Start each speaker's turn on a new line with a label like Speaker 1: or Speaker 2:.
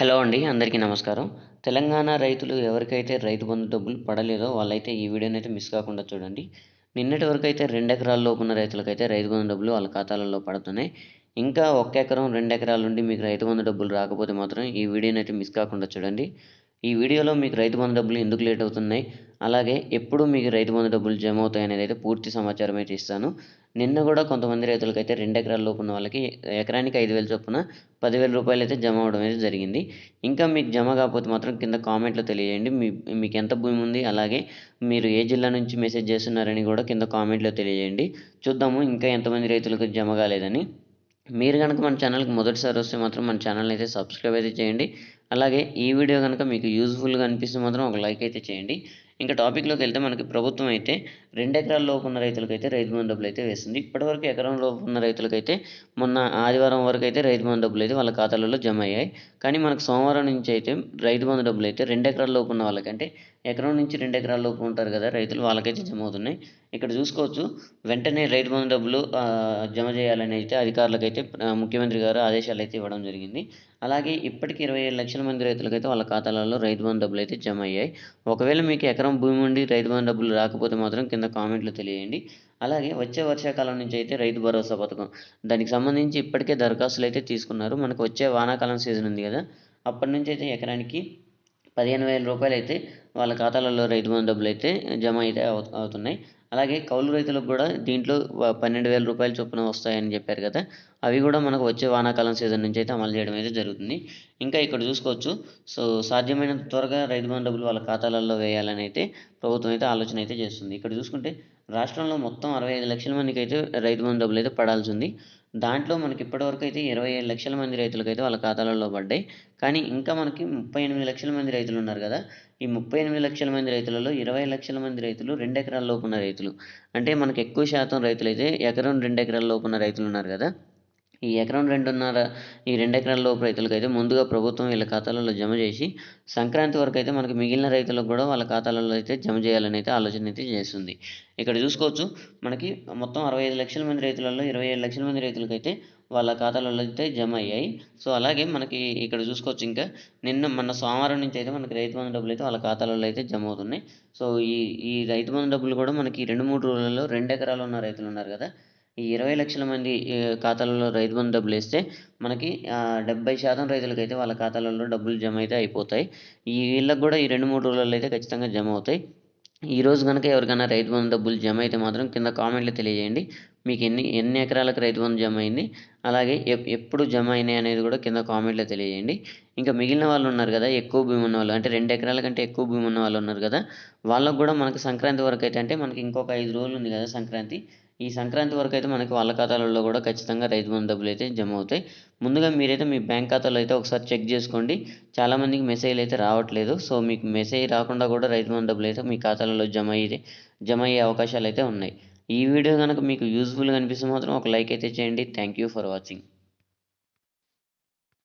Speaker 1: Hello అండి అందరికీ నమస్కారం. తెలంగాణ రైతులు ఎవరికైతే రైతు బంధు డబ్బులు పడలేదో వాళ్ళైతే ఈ వీడియోని అయితే మిస్ కాకుండా చూడండి. నిన్నటి వరకు అయితే రెండు ఎకరాల లోపు ఉన్న రైతులకైతే రైతు బంధు డబ్బులు వాళ్ళ ఖాతాలలో పడుతున్నాయి. ఇంకా ఒక్క ఎకరం రెండు ఎకరాల నుండి మీకు రైతు బంధు డబ్బులు రాకపోతే మాత్రం ఈ వీడియోని అయితే మిస్ కాకుండా చూడండి. ఈ వీడియోలో మీకు రైతు బంధు డబ్బులు ఎందుకు లేట్ అవుతున్నాయి? అలాగే ఎప్పుడు మీకు రైతు బంధు డబ్బులు జమ అవుతాయి అనేది అయితే పూర్తి సమాచారం అయితే ఇస్తాను. నిన్న కూడా కొంతమంది రైతులకైతే రెండు ఎకరాల లోపు ఉన్న వాళ్ళకి ఎకరానికి ఐదు వేల చొప్పున పదివేల రూపాయలు అయితే జమ అవడం అయితే జరిగింది. ఇంకా మీకు జమ కాకపోతే మాత్రం కింద కామెంట్లో తెలియజేయండి. మీ మీకు ఎంత భూమి ఉంది అలాగే మీరు ఏ జిల్లా నుంచి మెసేజ్ చేస్తున్నారని కూడా కింద కామెంట్లో తెలియజేయండి. చూద్దాము ఇంకా ఎంతమంది రైతులకు జమ కాలేదని. మీరు కనుక మన ఛానల్కి మొదటిసారి వస్తే మాత్రం మన ఛానల్ని అయితే సబ్స్క్రైబ్ అయితే చేయండి. అలాగే ఈ వీడియో కనుక మీకు యూజ్ఫుల్గా అనిపిస్తే మాత్రం ఒక లైక్ అయితే చేయండి. ఇంకా టాపిక్లోకి వెళ్తే మనకి ప్రభుత్వం అయితే రెండు ఎకరాల లోపు ఉన్న రైతులకైతే రైతు బంధు డబ్బులు అయితే వేస్తుంది. ఇప్పటివరకు ఎకరం లోపు ఉన్న రైతులకైతే మొన్న ఆదివారం వరకు అయితే రైతు బంధు డబ్బులు అయితే వాళ్ళ ఖాతాలలో జమ అయ్యాయి. కానీ మనకు సోమవారం నుంచి అయితే రైతు బంధు డబ్బులు అయితే రెండు ఎకరాల లోపు ఉన్న వాళ్ళకంటే ఎకరం నుంచి రెండు ఎకరాల లోపు ఉంటారు కదా రైతులు వాళ్ళకైతే జమ అవుతున్నాయి ఇక్కడ చూసుకోవచ్చు వెంటనే రైతు బంధు డబ్బులు జమ చేయాలని అయితే అధికారులకైతే ముఖ్యమంత్రి గారు ఆదేశాలు అయితే ఇవ్వడం జరిగింది. అలాగే ఇప్పటికి ఇరవై ఏడు లక్షల మంది రైతులకైతే వాళ్ళ ఖాతాలలో రైతు బంధు డబ్బులు అయితే జమ అయ్యాయి. ఒకవేళ మీకు ఎకరం భూమి ఉండి రైతు బంధు డబ్బులు రాకపోతే మాత్రం కింద కామెంట్లో తెలియజేయండి అలాగే వచ్చే వర్షాకాలం నుంచి అయితే రైతు భరోసా పథకం దానికి సంబంధించి ఇప్పటికే దరఖాస్తులు అయితే తీసుకున్నారు. మనకు వచ్చే వానాకాలం సీజన్ ఉంది కదా అప్పటి నుంచి అయితే ఎకరానికి పదిహేను వేల రూపాయలు అయితే వాళ్ళ ఖాతాలలో రైతు బంధు డబ్బులు అయితే జమ అయితే అవుతున్నాయి. అలాగే కౌలు రైతులకు కూడా దీంట్లో పన్నెండు వేల రూపాయలు చొప్పున వస్తాయని చెప్పారు కదా అవి కూడా మనకు వచ్చే వానాకాలం సీజన్ నుంచి అయితే అమలు చేయడం అయితే జరుగుతుంది. ఇంకా ఇక్కడ చూసుకోవచ్చు సో సాధ్యమైనంత త్వరగా రైతు బంధు డబ్బులు వాళ్ళ ఖాతాలలో వేయాలని అయితే ప్రభుత్వం అయితే ఆలోచన అయితే చేస్తుంది. ఇక్కడ చూసుకుంటే రాష్ట్రంలో మొత్తం అరవై ఐదు లక్షల మందికి అయితే రైతు బంధు డబ్బులు అయితే పడాల్సి ఉంది. దాంట్లో మనకి ఇప్పటివరకు అయితే ఇరవై ఏడు లక్షల మంది రైతులకైతే వాళ్ళ ఖాతాలలో పడ్డాయి. కానీ ఇంకా మనకి ముప్పై ఎనిమిది లక్షల మంది రైతులు ఉన్నారు కదా. ఈ ముప్పై ఎనిమిది లక్షల మంది రైతులలో ఇరవై లక్షల మంది రైతులు రెండు ఎకరాల లోపు ఉన్న రైతులు. అంటే మనకి ఎక్కువ శాతం రైతులైతే ఎకరం రెండు ఎకరాల లోపు ఉన్న రైతులు ఉన్నారు కదా. ఈ ఎకరం రెండున్నర ఈ రెండు ఎకరాల లోపు రైతులకు అయితే ముందుగా ప్రభుత్వం వీళ్ళ ఖాతాలలో జమ చేసి సంక్రాంతి వరకు అయితే మనకి మిగిలిన రైతులకు కూడా వాళ్ళ ఖాతాలలో అయితే జమ చేయాలని అయితే ఆలోచన అయితే చేస్తుంది. ఇక్కడ చూసుకోవచ్చు మనకి మొత్తం అరవై ఐదు లక్షల మంది రైతులలో ఇరవై ఏడు లక్షల మంది రైతులకైతే వాళ్ళ ఖాతాలలో అయితే జమ అయ్యాయి. సో అలాగే మనకి ఇక్కడ చూసుకోవచ్చు ఇంకా నిన్న మన సోమవారం నుంచి అయితే మనకి రైతు బంధు డబ్బులు అయితే వాళ్ళ ఖాతాలలో అయితే జమ అవుతున్నాయి. సో ఈ ఈ రైతు బంధు డబ్బులు కూడా మనకి రెండు మూడు రోజులలో రెండు ఎకరాలు ఉన్న రైతులు ఉన్నారు కదా ఈ ఇరవై లక్షల మంది ఖాతాలలో రైతు బంధు డబ్బులు వేస్తే మనకి డెబ్బై శాతం రైతులకైతే వాళ్ళ ఖాతాలలో డబ్బులు జమ అయితే అయిపోతాయి. ఈ వీళ్ళకి కూడా ఈ రెండు మూడు రోజులలో అయితే ఖచ్చితంగా జమ అవుతాయి. ఈ రోజు కనుక ఎవరికైనా రైతు బంధు డబ్బులు జమ అయితే మాత్రం కింద కామెంట్లో తెలియజేయండి. మీకు ఎన్ని ఎన్ని ఎకరాలకు రైతు బంధు జమ అయింది అలాగే ఎప్పుడు జమ అయినాయి అనేది కూడా కింద కామెంట్లో తెలియజేయండి. ఇంకా మిగిలిన వాళ్ళు ఉన్నారు కదా ఎక్కువ భూమి ఉన్న వాళ్ళు అంటే రెండు ఎకరాల కంటే ఎక్కువ భూమి ఉన్న వాళ్ళు ఉన్నారు కదా వాళ్ళకు కూడా మనకి సంక్రాంతి వరకు అయితే అంటే మనకి ఇంకొక ఐదు రోజులు ఉంది కదా సంక్రాంతి ఈ సంక్రాంతి వరకు అయితే మనకి వాళ్ళ ఖాతాలలో కూడా ఖచ్చితంగా రైతు బంధు డబ్బులు అయితే జమ అవుతాయి. ముందుగా మీరైతే మీ బ్యాంక్ ఖాతాలో అయితే ఒకసారి చెక్ చేసుకోండి. చాలామందికి మెసేజ్లు అయితే రావట్లేదు. సో మీకు మెసేజ్ రాకుండా కూడా రైతు బంధు డబ్బులు అయితే మీ ఖాతాలలో జమ అయ్యి జమ అయ్యే అవకాశాలు అయితే ఉన్నాయి. ఈ వీడియో కనుక మీకు యూజ్ఫుల్గా అనిపిస్తే మాత్రం ఒక లైక్ అయితే చేయండి. Thank you for watching.